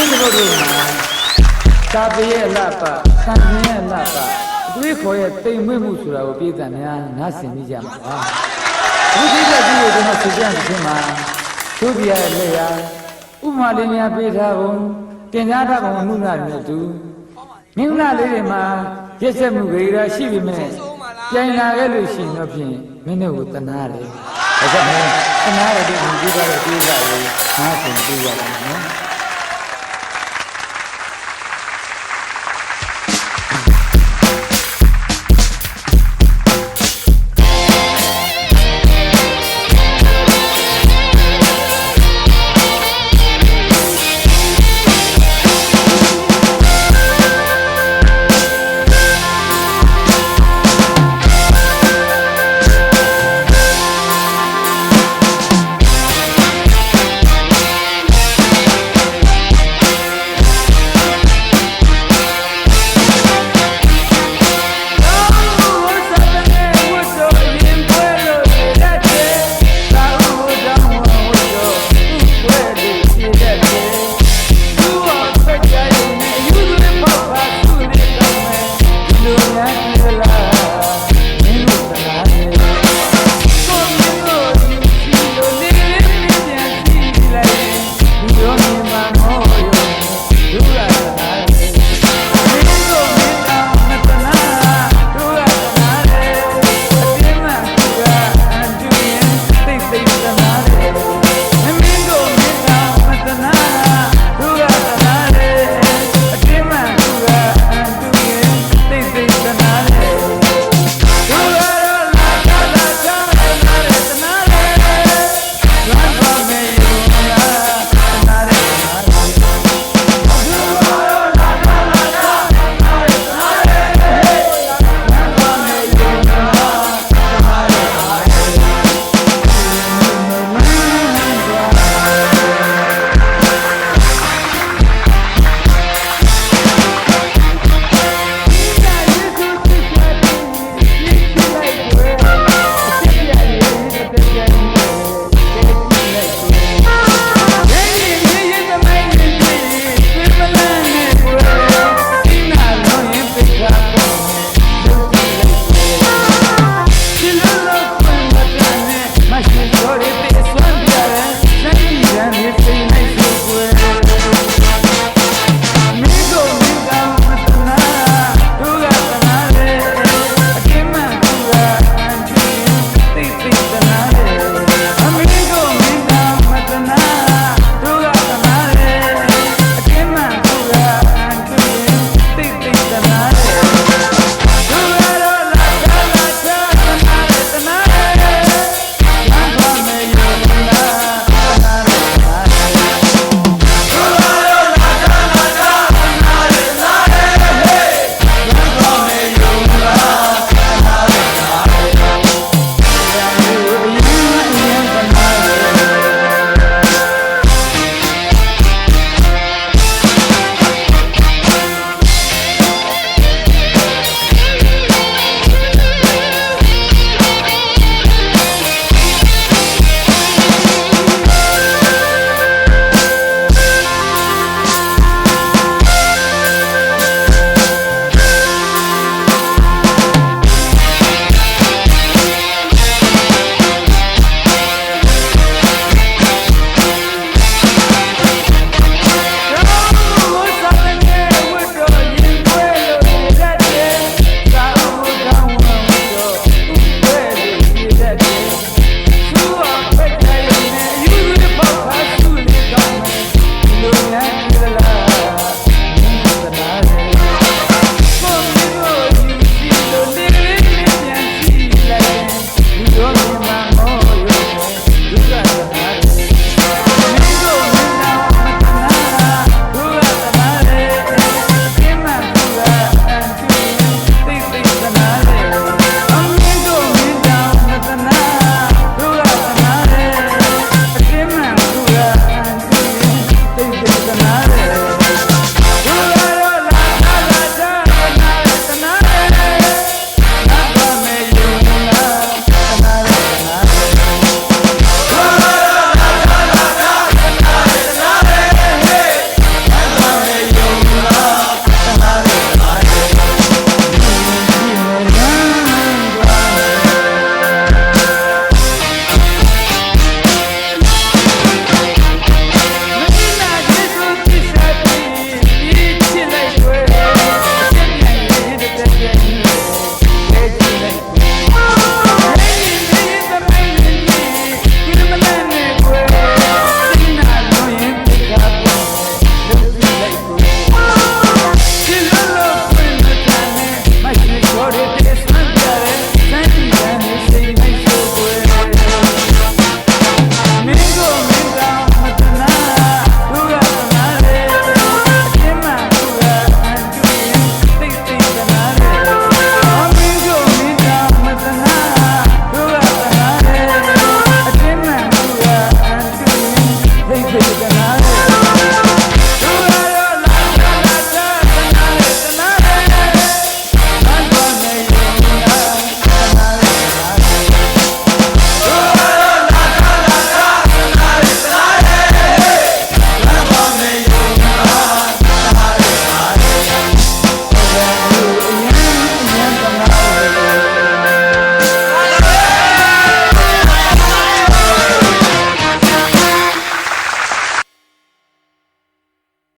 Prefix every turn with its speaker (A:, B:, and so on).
A: င်းတို့တို့မှာသာပရဲ့အလှပသံမြင့်ရဲ့အလှပအတွေးခေါ်ရဲ့တိမ်မွေ့မှုဆိုတာကိုပြည်သူများနားဆင်မိကြမှာပါဒီကိစ္စကြီးကိုကျွန်တော်သိကြတဲ့ချိန်မှာသူပြရရဲ့လက်ရာဥပမာလေးများပေးထားပုံတင်ကြားထားပုံမှုနာမြတ်တူမင်္ဂလာလေးတွေမှာရက်ဆက်မှုကြေရာရှိပြီမဲ့ပြိုင်လာခဲ့လို့ရှိရင်တော့ဖြင့်မင်းတို့ကိုတနာတယ်ဒါကြောင့်မို့တနာရတဲ့ဒီကိစ္စရဲ့ပြေးစားကိုနားဆင်ပြရပါမယ်နော်